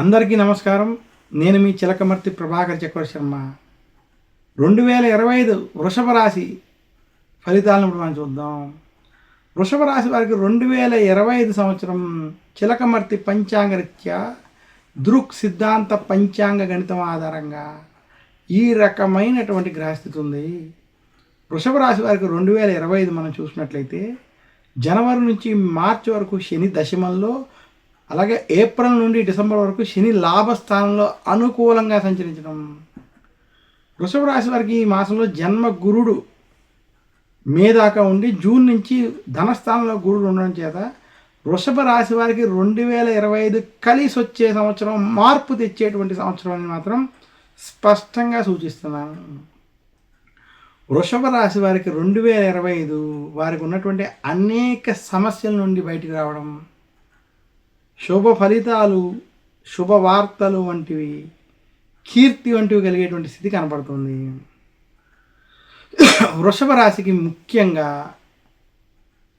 అందరికీ నమస్కారం. నేను మీ చిలకమర్తి ప్రభాకర్ చక్రవర్తి శర్మ. రెండు వేల ఇరవై ఐదు వృషభ రాశి ఫలితాలను ఇప్పుడు మనం చూద్దాం. వృషభ రాశి వారికి రెండు వేల ఇరవై ఐదు సంవత్సరం చిలకమర్తి పంచాంగ రీత్యా దృక్ సిద్ధాంత పంచాంగ గణితం ఆధారంగా ఈ రకమైనటువంటి గ్రహస్థితి ఉంది. వృషభ రాశి వారికి రెండు వేల ఇరవై ఐదు మనం చూసినట్లయితే జనవరి నుంచి మార్చి వరకు శని దశమంలో అలాగే ఏప్రిల్ నుండి డిసెంబర్ వరకు శని లాభస్థానంలో అనుకూలంగా సంచరించడం. వృషభ రాశి వారికి ఈ మాసంలో జన్మ గురుడు మే దాకా ఉండి జూన్ నుంచి ధనస్థానంలో గురుడు ఉండడం చేత వృషభ రాశి వారికి రెండు వేల ఇరవై ఐదు కలిసి వచ్చే సంవత్సరం మార్పు తెచ్చేటువంటి సంవత్సరం అని మాత్రం స్పష్టంగా సూచిస్తున్నాను. వృషభ రాశి వారికి రెండు వేల ఇరవై ఐదు వారికి ఉన్నటువంటి అనేక సమస్యల నుండి బయటికి రావడం శుభ ఫలితాలు శుభవార్తలు వంటివి కీర్తి వంటివి కలిగేటువంటి స్థితి కనపడుతుంది వృషభ రాశికి ముఖ్యంగా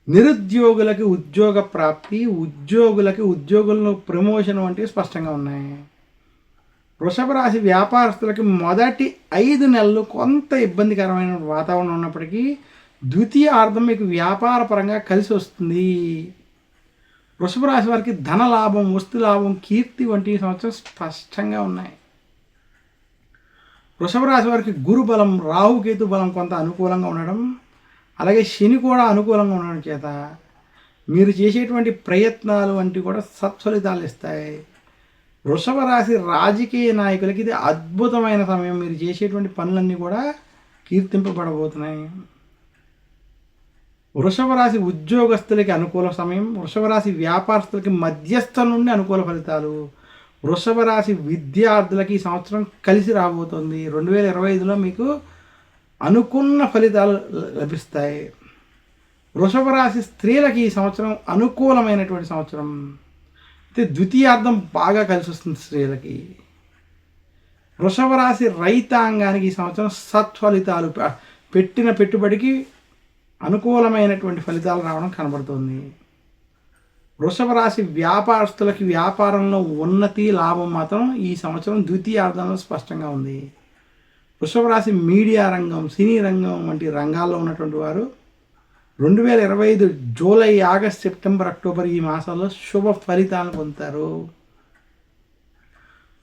నిరుద్యోగులకి ఉద్యోగ ప్రాప్తి ఉద్యోగులకి ఉద్యోగులను ప్రమోషన్ వంటివి స్పష్టంగా ఉన్నాయి. వృషభ రాశి వ్యాపారస్తులకి మొదటి ఐదు నెలలు కొంత ఇబ్బందికరమైన వాతావరణం ఉన్నప్పటికీ ద్వితీయ అర్థం మీకు వ్యాపారపరంగా కలిసి వస్తుంది. వృషభ రాశి వారికి ధన లాభం వస్తు లాభం కీర్తి వంటి సంవత్సరం స్పష్టంగా ఉన్నాయి. వృషభ రాశి వారికి గురు బలం రాహుకేతు బలం కొంత అనుకూలంగా ఉండడం అలాగే శని కూడా అనుకూలంగా ఉండడం చేత మీరు చేసేటువంటి ప్రయత్నాలు వంటివి కూడా సత్ఫలితాలు ఇస్తాయి. వృషభ రాశి రాజకీయ నాయకులకి ఇది అద్భుతమైన సమయం. మీరు చేసేటువంటి పనులన్నీ కూడా కీర్తింపబడబోతున్నాయి. వృషభ రాశి ఉద్యోగస్తులకి అనుకూల సమయం వృషభ రాశి వ్యాపారస్తులకి మధ్యస్థ నుండి అనుకూల ఫలితాలు వృషభ రాశి విద్యార్థులకి ఈ సంవత్సరం కలిసి రాబోతుంది. రెండు వేల ఇరవై ఐదులో మీకు అనుకున్న ఫలితాలు ల- లభిస్తాయి. వృషభ రాశి స్త్రీలకి ఈ సంవత్సరం అనుకూలమైనటువంటి సంవత్సరం. అయితే ద్వితీయార్థం బాగా కలిసి వస్తుంది స్త్రీలకి. వృషభ రాశి రైతాంగానికి ఈ సంవత్సరం సత్ఫలితాలు పెట్టిన పెట్టుబడికి అనుకూలమైనటువంటి ఫలితాలు రావడం కనబడుతుంది. వృషభ రాశి వ్యాపారస్తులకి వ్యాపారంలో ఉన్నతి లాభం మాత్రం ఈ సంవత్సరం ద్వితీయార్థంలో స్పష్టంగా ఉంది. వృషభ రాశి మీడియా రంగం సినీ రంగం వంటి రంగాల్లో ఉన్నటువంటి వారు రెండు వేల ఇరవై ఐదు జూలై ఆగస్ట్ సెప్టెంబర్ అక్టోబర్ ఈ మాసాల్లో శుభ ఫలితాలను పొందుతారు.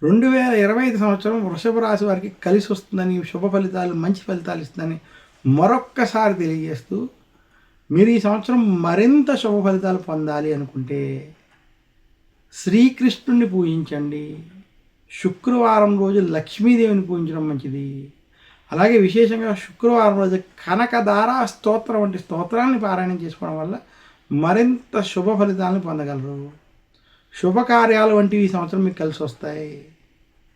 రెండు వేల ఇరవై ఐదు సంవత్సరం వృషభ రాశి వారికి కలిసి వస్తుందని శుభ ఫలితాలు మంచి ఫలితాలు ఇస్తుందని మరొక్కసారి తెలియజేస్తూ మీరు ఈ సంవత్సరం మరింత శుభ ఫలితాలు పొందాలి అనుకుంటే శ్రీకృష్ణుడిని పూజించండి. శుక్రవారం రోజు లక్ష్మీదేవిని పూజించడం మంచిది. అలాగే విశేషంగా శుక్రవారం రోజు కనకధార స్తోత్రం వంటి స్తోత్రాన్ని పారాయణం చేసుకోవడం వల్ల మరింత శుభ ఫలితాలను పొందగలరు. శుభకార్యాలు వంటివి ఈ సంవత్సరం మీకు కలిసి వస్తాయి.